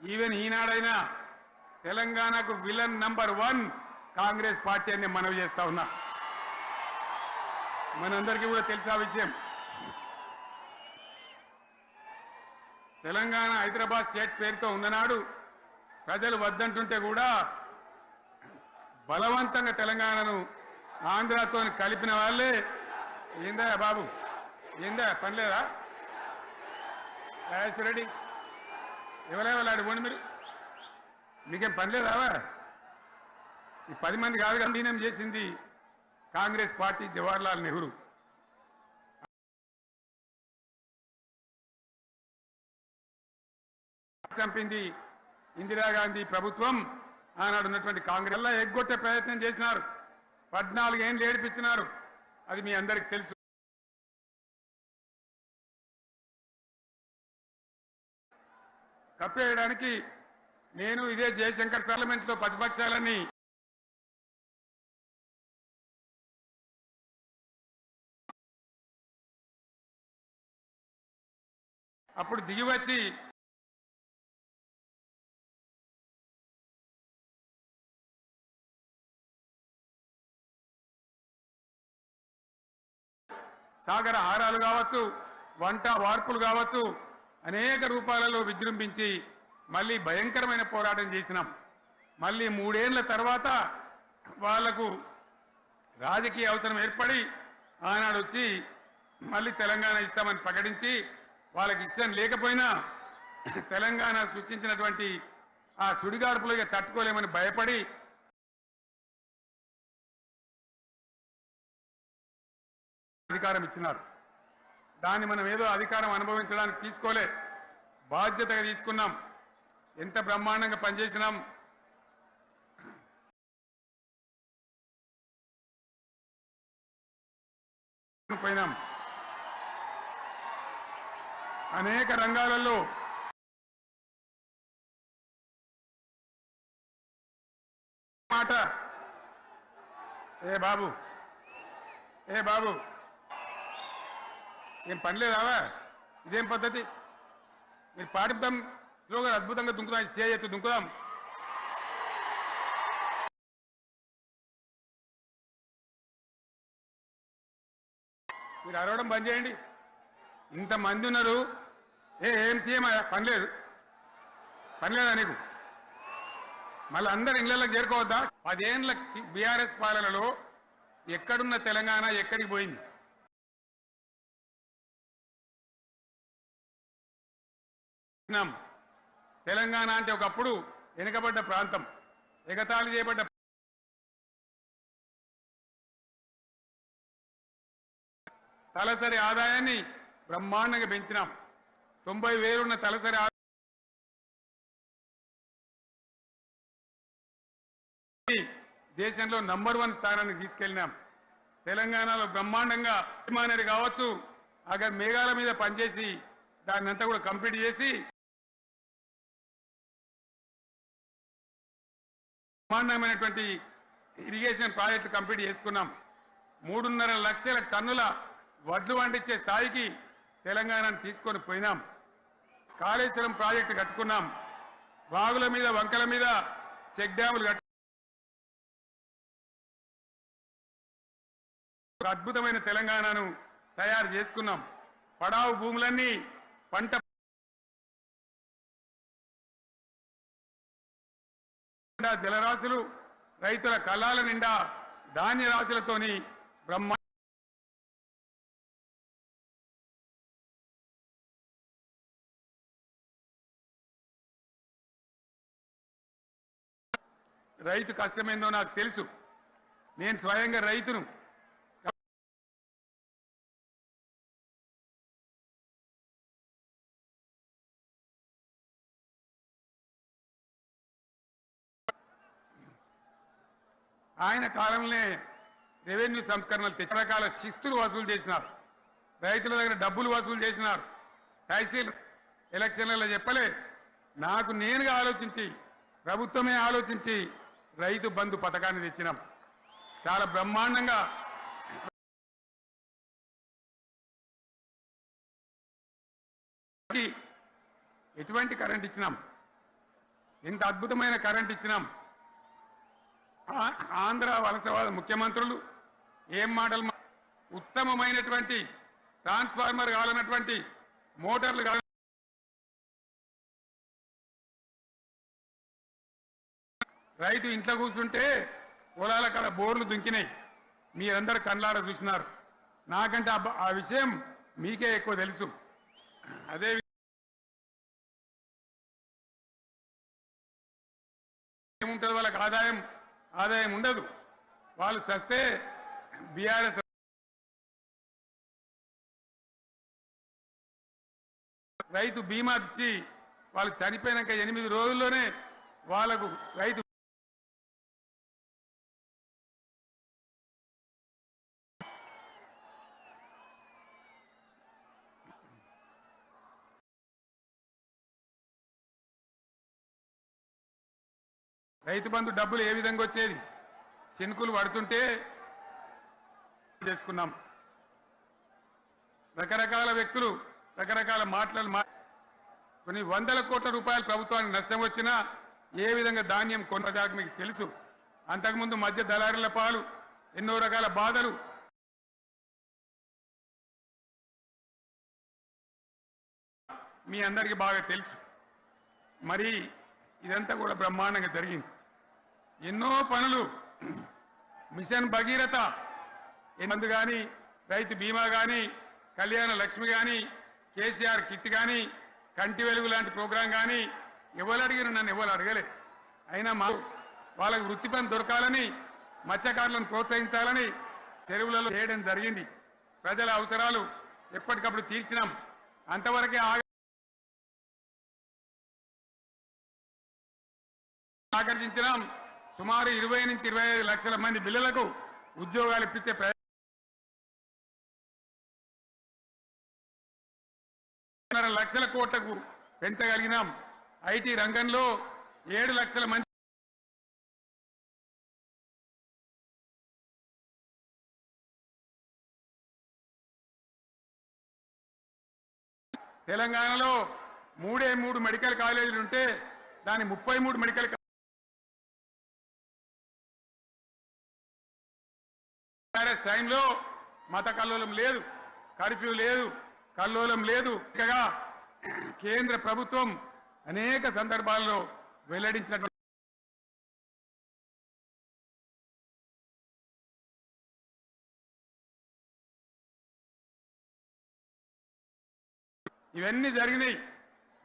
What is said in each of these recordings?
Even ఈనాడైనా తెలంగాణకు villain number one Congress party అని మనవి చేస్తా ఉన్నా. మనందరికీ కూడా తెలిసే ఆ విషయం. తెలంగాణ హైదరాబాద్ స్టేట్ పేరుతో ఉన్ననాడు ప్రజలు వద్దంటుంటే కూడా బలవంతంగా తెలంగాణను ఆంధ్రతో కలిపిన వాళ్ళే ఏందా బాబు? ఏందా పనిలేదా? రెడ్డి? ఎవరెవరు పోండి మీరు. మీకేం పనిలేదావా ఈ పది మంది కాదు కదా దీనం చేసింది కాంగ్రెస్ పార్టీ జవహర్లాల్ నెహ్రూ. చంపింది ఇందిరాగాంధీ ప్రభుత్వం. ఆనాడు ఉన్నటువంటి కాంగ్రెస్ ఎగ్గొట్టే ప్రయత్నం చేసినారు. పద్నాలుగు ఏళ్ళు ఏడిపించినారు. అది మీ అందరికి తెలుసు. కప్పేయడానికి నేను ఇదే జయశంకర్ పార్లమెంట్లో ప్రతిపక్షాలని అప్పుడు దిగివచ్చి సాగర హారాలు కావచ్చు వంట వార్పులు కావచ్చు అనేక రూపాలలో విజృంభించి మళ్ళీ భయంకరమైన పోరాటం చేసినాం. మళ్ళీ మూడేళ్ళ తర్వాత వాళ్ళకు రాజకీయ అవసరం ఏర్పడి ఆనాడు వచ్చి మళ్ళీ తెలంగాణ ఇస్తామని ప్రకటించి వాళ్ళకి ఇష్టం లేకపోయినా తెలంగాణ సృష్టించినటువంటి ఆ సుడిగాడుపులు ఇక తట్టుకోలేమని భయపడి అధికారం ఇచ్చినారు. దాన్ని మనం ఏదో అధికారం అనుభవించడానికి తీసుకోలే. బాధ్యతగా తీసుకున్నాం. ఎంత బ్రహ్మాండంగా పనిచేసినాం. పోయినాం. అనేక రంగాలలో మాట. ఏ బాబు ఏ బాబు. ఏం పనిలేదావా ఇదేం పద్ధతి? మీరు పాడిద్దాం. స్లోగా అద్భుతంగా దుంకుదాం. స్టే ఎత్తు దుంకుదాం. మీరు అరవడం బంద్ చేయండి. ఇంతమంది ఉన్నారు. ఏ ఏం సీఎం? పని లేదు. నీకు? మళ్ళీ అందరు ఇళ్ళలోకి చేరుకోవద్దా? పదేళ్ళ బీఆర్ఎస్ పాలనలో ఎక్కడున్న తెలంగాణ ఎక్కడికి పోయింది? విన్నాం. తెలంగాణ అంటే ఒకప్పుడు వెనుకబడ్డ ప్రాంతం. ఎగతాళి చేయబడ్డ తలసరి ఆదాయాన్ని బ్రహ్మాండంగా పెంచినాం. తొంభై వేలున్న తలసరి ఆదాయం దేశంలో నంబర్ వన్ స్థానానికి తీసుకెళ్ళినాం. తెలంగాణలో బ్రహ్మాండంగా అభిమానరి కావచ్చు అక్కడ మేఘాల మీద పనిచేసి దాన్ని అంతా కూడా కంప్లీట్ చేసి బ్రహ్మాండమైనటువంటి ఇరిగేషన్ ప్రాజెక్టు కంప్లీట్ చేసుకున్నాం. మూడున్నర లక్షల టన్నుల వడ్లు పండించే స్థాయికి తెలంగాణను తీసుకొని పోయినాం. కాళేశ్వరం ప్రాజెక్టు కట్టుకున్నాం. వాగుల మీద వంకల మీద చెక్ డ్యాములు కట్టు అద్భుతమైన తెలంగాణను తయారు చేసుకున్నాం. పడావు భూములన్నీ పంట నిండా జలరాశులు రైతుల కళాల నిండా ధాన్య రాశులతోని బ్రహ్మ రైతు కష్టమేందో నాకు తెలుసు. నేను స్వయంగా రైతును ఆయన కాలంలోనే రెవెన్యూ సంస్కరణలు తెచ్చి రకాల శిస్తులు వసూలు చేసినారు. రైతుల దగ్గర డబ్బులు వసూలు చేసినారు. తహసీల్ ఎలక్షన్లలో చెప్పలే నాకు నేనుగా ఆలోచించి ప్రభుత్వమే ఆలోచించి రైతు బంధు పథకాన్ని తెచ్చినాం. చాలా బ్రహ్మాండంగా ఎటువంటి కరెంట్ ఇచ్చినాం? ఎంత అద్భుతమైన కరెంట్ ఇచ్చినాం? ఆంధ్ర వలసవాద ముఖ్యమంత్రులు ఏం మాటలు మా- ఉత్తమమైనటువంటి ట్రాన్స్ఫార్మర్ కావాలన్నటువంటి మోటార్లు కావాలి రైతు ఇంట్లో కూర్చుంటే పొలాల కాడ బోర్లు దుంకినాయి. మీరందరూ కళ్ళాడ చూసినారు. నాకంటే ఆ ఆ విషయం మీకే ఎక్కువ తెలుసు. అదే ఏముంటుంది వాళ్ళకి ఆదాయం? ఆదాయం ఉండదు. వాళ్ళు సస్తే బీఆర్ఎస్ రైతు బీమా ఇచ్చి వాళ్ళు చనిపోయినాక ఎనిమిది రోజుల్లోనే వాళ్ళకు రైతు రైతు బంధు డబ్బులు ఏ విధంగా వచ్చేది? శనుకులు పడుతుంటే చేసుకున్నాం. రకరకాల వ్యక్తులు రకరకాల మాటలు మా కొన్ని వందల కోట్ల రూపాయలు ప్రభుత్వానికి నష్టం వచ్చినా ఏ విధంగా ధాన్యం కొనదాకా మీకు తెలుసు. అంతకుముందు మధ్య దళారుల పాలు ఎన్నో రకాల బాధలు. మీ అందరికీ బాగా తెలుసు. మరి ఇదంతా కూడా బ్రహ్మాండంగా జరిగింది. ఎన్నో పనులు. మిషన్ భగీరథ. ఎన్నందు కానీ రైతు బీమా కానీ కళ్యాణ లక్ష్మి కానీ కేసీఆర్ కిట్ కానీ కంటి వెలుగు లాంటి ప్రోగ్రాం కానీ ఎవరు అడిగిన నన్ను ఎవరు అడగలే. అయినా మా వాళ్ళకి వృత్తి పని దొరకాలని మత్స్యకారులను ప్రోత్సహించాలని చెరువులలో చేయడం జరిగింది. ప్రజల అవసరాలు ఎప్పటికప్పుడు తీర్చినాం. అంతవరకే ఆకర్షించినాం. సుమారు ఇరవై నుంచి ఇరవై ఐదు లక్షల మంది బిల్లులకు ఉద్యోగాలు ఇప్పించే ప్రయత్నం లక్షల కోట్లకు పెంచగలిగినాం. ఐటీ రంగంలో ఏడు లక్షల మంది తెలంగాణలో మూడే మూడు మెడికల్ కాలేజీలు ఉంటే దాని ముప్పై మూడు మెడికల్ టీఆర్ఎస్ టైంలో మత కల్లోలం లేదు కర్ఫ్యూ లేదు కల్లోలం లేదు. ఇంకా కేంద్ర ప్రభుత్వం అనేక సందర్భాల్లో వెల్లడించినటువంటి ఇవన్నీ జరిగినాయి.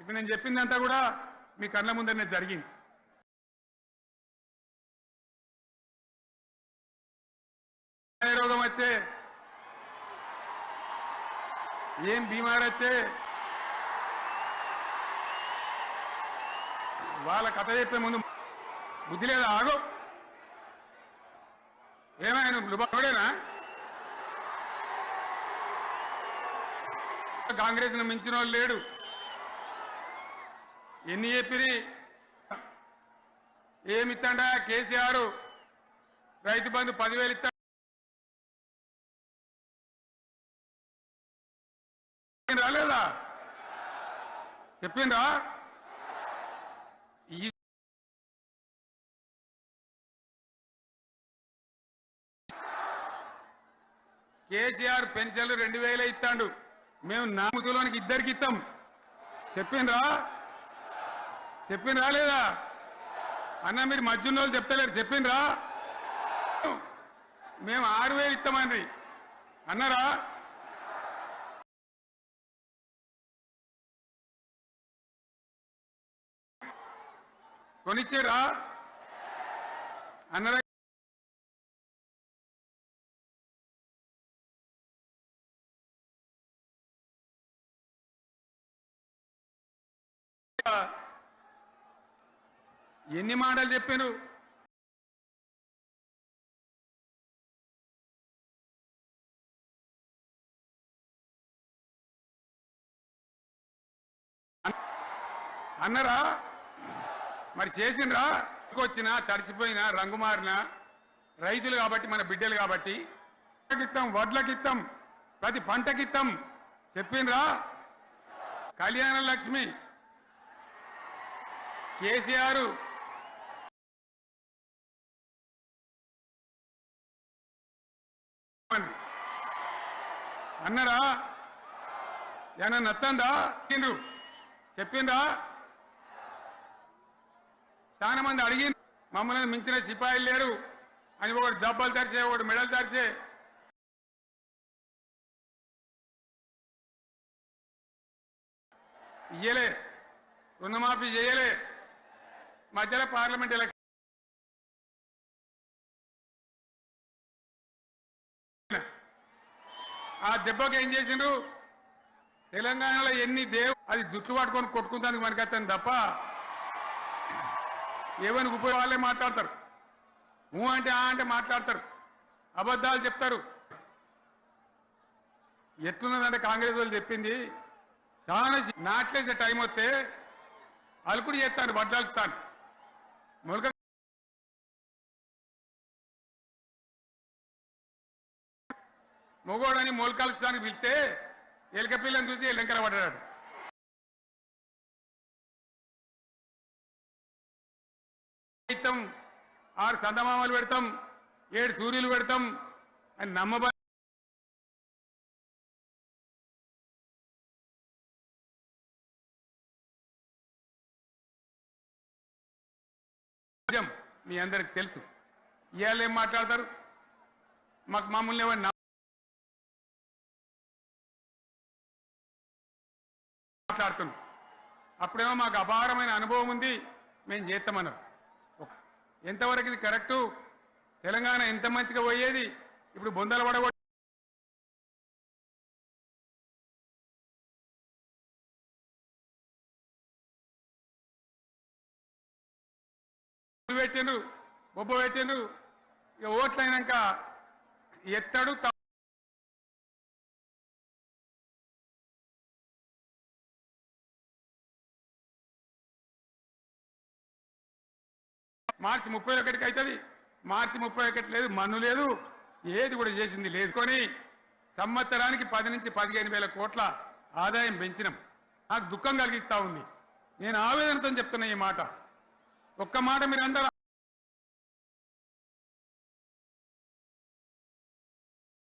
ఇప్పుడు నేను చెప్పిందంతా కూడా మీ కళ్ళ ముందరనే జరిగింది. రోగం వచ్చే? ఏం బీమారు వచ్చే? వాళ్ళ కథ చెప్పే ముందు బుద్ధి లేదా? ఆగు. ఏమైనా లుబాడేనా కాంగ్రెస్ను మించిన వాళ్ళు లేడు. ఎన్ని చెప్పిరి? ఏమిత్తాడా? కేసీఆర్ రైతు బంధు పదివేలు ఇస్తా చెప్పిండ్రా? ఈ కేసీఆర్ పెన్షన్లు రెండు వేలే ఇస్తాడు. మేము నామసులోనికి ఇద్దరికి ఇస్తాం చెప్పిండ్రా? చెప్పిండ్రా లేదా? అన్న మీరు మధ్యన వాళ్ళు చెప్తలేరు. చెప్పిండ్రా? మేము ఆరు వేలు ఇస్తామండి అన్నారా? కొనిచ్చారా? అన్నరా ఎన్ని మాటలు చెప్పారు? అన్నరా? మరి చేసిండ్రా? వచ్చినా తడిసిపోయినా రంగు మారినా రైతులు కాబట్టి మన బిడ్డలు కాబట్టి గిత్తం వడ్లకిత్తం ప్రతి పంటకిత్తం. చెప్పిండ్రా? కళ్యాణ లక్ష్మి. కేసీఆర్. అన్నరా? ఏమన్నా నత్తందా? తిండ్రు చెప్పిండ్రా? చాలా మంది అడిగి మమ్మల్ని మించిన సిపాయిలు లేరు. అని ఒకటి జబ్బలు తెరిచే ఒకటి మెడలు తెరిచే ఇయ్యలే రుణమాఫీ చేయలే. మధ్యలో పార్లమెంట్ ఎలక్షన్ ఆ దెబ్బకి ఏం చేసిండ్రు? తెలంగాణలో ఎన్ని దేవు అది జుట్టు పట్టుకొని కొట్టుకుంటానికి మనకత్తాను తప్ప ఏమని ఉపయోగ వాళ్ళే మాట్లాడతారు. ఊ అంటే ఆ అంటే మాట్లాడతారు. అబద్ధాలు చెప్తారు. ఎట్లున్నదంటే కాంగ్రెస్ వాళ్ళు చెప్పింది చాలా నాట్లేసే టైం వస్తే అలుకుడు చేస్తాను బట్టలుతాను మొలక మొగోడని మొలకాల్చడానికి పిలిస్తే ఎలక పిల్లని చూసి ఎల్లంకర పడ్డాడు ఆరు సందమామలు పెడతాం ఏడు సూర్యులు పెడతాం అని నమ్మబ మీ అందరికి తెలుసు. ఇవాళ ఏం మాట్లాడతారు? మాకు మామూలు ఎవరు మాట్లాడుతున్నాం. అప్పుడేమో మాకు అపారమైన అనుభవం ఉంది మేము చేస్తామన్నారు. ఎంతవరకు ఇది కరెక్టు? తెలంగాణ ఎంత మంచిగా పోయేది? ఇప్పుడు బొందల పడగొ పెట్టిండ్రు బొబ్బ పెట్టిండ్రు ఇక ఓట్లైనాక ఎత్తడు మార్చి ముప్పై ఒకటికి అవుతుంది. మార్చి ముప్పై ఒకటి లేదు మన్ను లేదు. ఏది కూడా చేసింది లేదు కొని సంవత్సరానికి పది నుంచి పదిహేను వేల కోట్ల ఆదాయం పెంచినాం. నాకు దుఃఖం కలిగిస్తూ ఉంది. నేను ఆవేదనతో చెప్తున్నా ఈ మాట. ఒక్క మాట మీరు అందరూ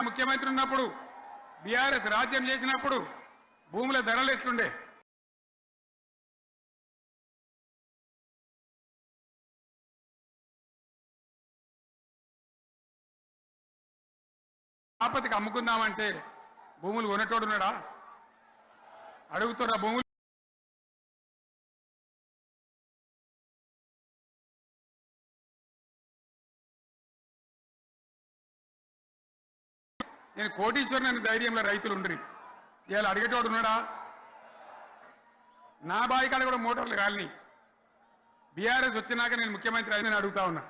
ముఖ్యమంత్రి ఉన్నప్పుడు బీఆర్ఎస్ రాజ్యం చేసినప్పుడు భూముల ధరలు ఎట్లుండే? ఆపతికి అమ్ముకుందామంటే భూములు కొనేటోడున్నాడా అడుగుతున్న భూములు. నేను కోటీశ్వరుని అనే ధైర్యంలో రైతులు ఉండరు. ఇవాళ అడిగేటోడు ఉన్నాడా? నా బాయి కాడ కూడా మోటార్లు కాలని బీఆర్ఎస్ వచ్చినాక నేను ముఖ్యమంత్రి అయిన అడుగుతా ఉన్నా.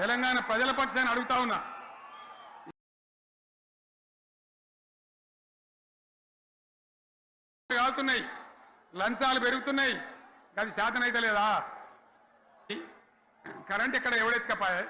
తెలంగాణ ప్రజల పక్షాన్ని అడుగుతా ఉన్నా. కాలుతున్నాయి లంచాలు పెరుగుతున్నాయి. అది శాతం అయితే లేదా? కరెంట్ ఇక్కడ ఎవడెత్తుకపోయా